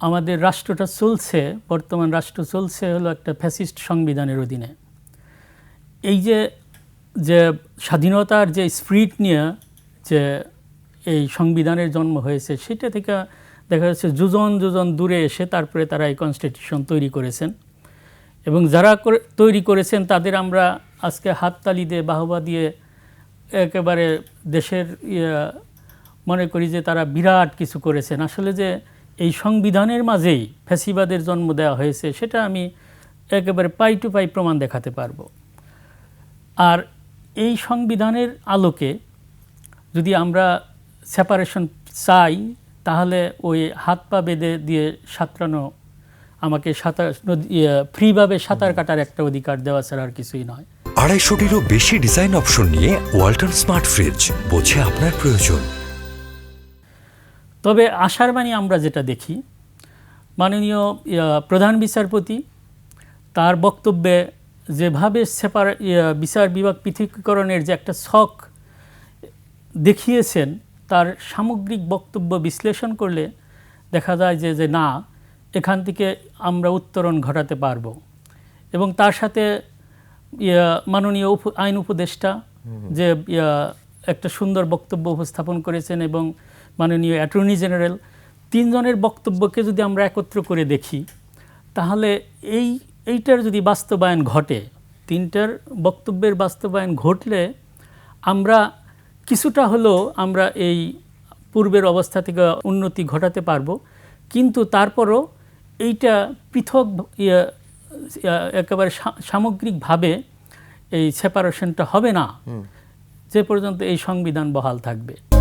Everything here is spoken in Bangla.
আমাদের রাষ্ট্রটা চলছে বর্তমান রাষ্ট্র চলছে হলো একটা ফ্যাসিস্ট সংবিধানের অধীনে। এই যে যে স্বাধীনতার যে স্পিরিট নিয়ে যে এই সংবিধানের জন্ম হয়েছে সেটা থেকে দেখা যাচ্ছে যোজন যোজন দূরে এসে তারপরে তারা এই কনস্টিটিউশন তৈরি করেছেন। এবং যারা তৈরি করেছেন তাদের আমরা আজকে হাততালি দিয়ে বাহবা দিয়ে একেবারে দেশের ইয়া, মনে করি যে তারা বিরাট কিছু করেছেন। আসলে যে এই সংবিধানের মাঝেই ফ্যাসিবাদের জন্ম দেওয়া হয়েছে সেটা আমি একেবারে পাই টু পাই প্রমাণ দেখাতে পারব। আর এই সংবিধানের আলোকে যদি আমরা সেপারেশন চাই তাহলে ওই হাত পা বেঁধে দিয়ে সাঁতরানো আমাকে সাঁতার ইয়ে, ফ্রিভাবে সাঁতার কাটার একটা অধিকার দেওয়া ছাড়া আর কিছুই নয়। আড়াইশোটিরও বেশি ডিজাইন অপশন নিয়ে ওয়াল্টন স্মার্ট ফ্রিজ বোঝে আপনার প্রয়োজন। তবে আশার বাণী আমরা যেটা দেখি মাননীয় প্রধান বিচারপতি তার বক্তব্যে যেভাবে সেপার বিচার বিভাগ পৃথকীকরণের যে একটা শখ দেখিয়েছেন তার সামগ্রিক বক্তব্য বিশ্লেষণ করলে দেখা যায় যে যে না এখান থেকে আমরা উত্তরণ ঘটাতে পারব। এবং তার সাথে মাননীয় উপ আইন উপদেষ্টা যে একটা সুন্দর বক্তব্য উপস্থাপন করেছেন এবং মাননীয় অ্যাটর্নি জেনারেল তিনজনের বক্তব্যকে যদি আমরা একত্র করে দেখি তাহলে এই এইটার যদি বাস্তবায়ন ঘটে তিনটার বক্তব্যের বাস্তবায়ন ঘটলে আমরা কিছুটা হলেও আমরা এই পূর্বের অবস্থা থেকে উন্নতি ঘটাতে পারব। কিন্তু তারপরও এইটা পৃথক ইয়া, ইয়া, একেবারে সামগ্রিকভাবে এই সেপারেশনটা হবে না। যে পর্যন্ত এই সংবিধান বহাল থাকবে।